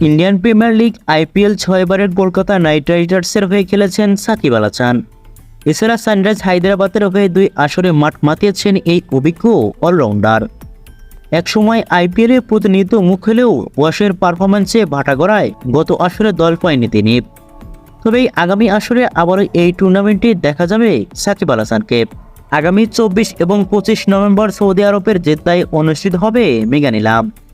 Indian premier league IPL ছয়বারের Kolkata night রাইডার্সের হয়ে খেলেছেন সাকিব আল এছাড়া সানরাইজ হায়দ্রাবাদের হয়ে দুই আসরে মাঠ মাতিয়েছেন এই অভিজ্ঞ অলরাউন্ডার। একসময় আইপিএলের প্রতিনিধিত্ব মুখ হলেও ওয়াশের পারফরম্যান্সে ভাটা গড়ায় গত আসরে দল পায়নি তিনি। তবে আগামী আসরে আবারও এই টুর্নামেন্টে দেখা যাবে সাকিব আল আগামী চব্বিশ এবং পঁচিশ নভেম্বর সৌদি আরবের জেদ্দায় অনুষ্ঠিত হবে মেগা নিলাম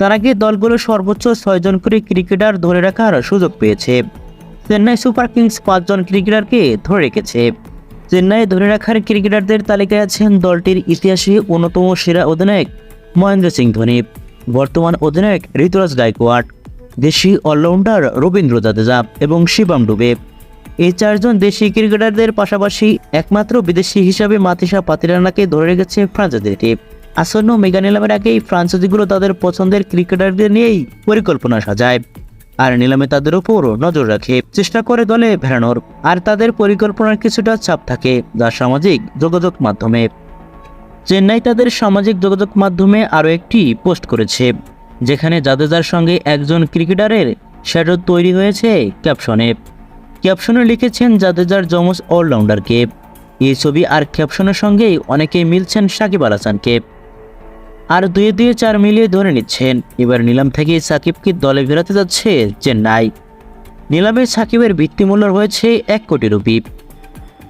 তার আগে দলগুলো সর্বোচ্চ ছয়জন করে ক্রিকেটার ধরে রাখার সুযোগ পেয়েছে। চেন্নাই সুপার কিংস পাঁচজন ক্রিকেটারকে ধরে রেখেছে। চেন্নাই ধরে রাখার ক্রিকেটারদের তালিকায় আছেন দলটির ইতিহাসে অন্যতম সেরা অধিনায়ক মহেন্দ্র সিং ধোনি, বর্তমান অধিনায়ক ঋতুরাজ গায়কোয়াড দেশি অলরাউন্ডার রবীন্দ্র জাদেজা এবং শিবম ডুবে। এই চারজন দেশি ক্রিকেটারদের পাশাপাশি একমাত্র বিদেশি হিসাবে মাতিসা পাতিরানাকে ধরে রেখেছে ফ্রান্সাইজিটি আসন্ন মেগা নিলামের আগেই ফ্রান্সাইজিগুলো তাদের পছন্দের ক্রিকেটারদের নিয়েই পরিকল্পনা সাজায়। আর নিলামে তাদের উপর নজর রাখে। চেষ্টা করে দলে ভেড়ানোর। আর তাদের পরিকল্পনার কিছুটা চাপ থাকে যা সামাজিক যোগাযোগ মাধ্যমে। চেন্নাই তাদের সামাজিক যোগাযোগ মাধ্যমে আরও একটি পোস্ট করেছে, যেখানে জাদেজার সঙ্গে একজন ক্রিকেটারের শ্যাডো তৈরি হয়েছে ক্যাপশনে। ক্যাপশনে লিখেছেন জাদেজার যমজ অলরাউন্ডারকে। এই ছবি আর ক্যাপশনের সঙ্গেই অনেকেই মিলছেন সাকিব আল হাসানকে। আর দুয়ে দুয়ে চার মিলিয়ে ধরে নিচ্ছেন। এবার নিলাম থেকে সাকিবকে দলে ফেরাতে যাচ্ছে চেন্নাই। নিলামে সাকিবের ভিত্তিমূল্য রয়েছে এক কোটি রুপি।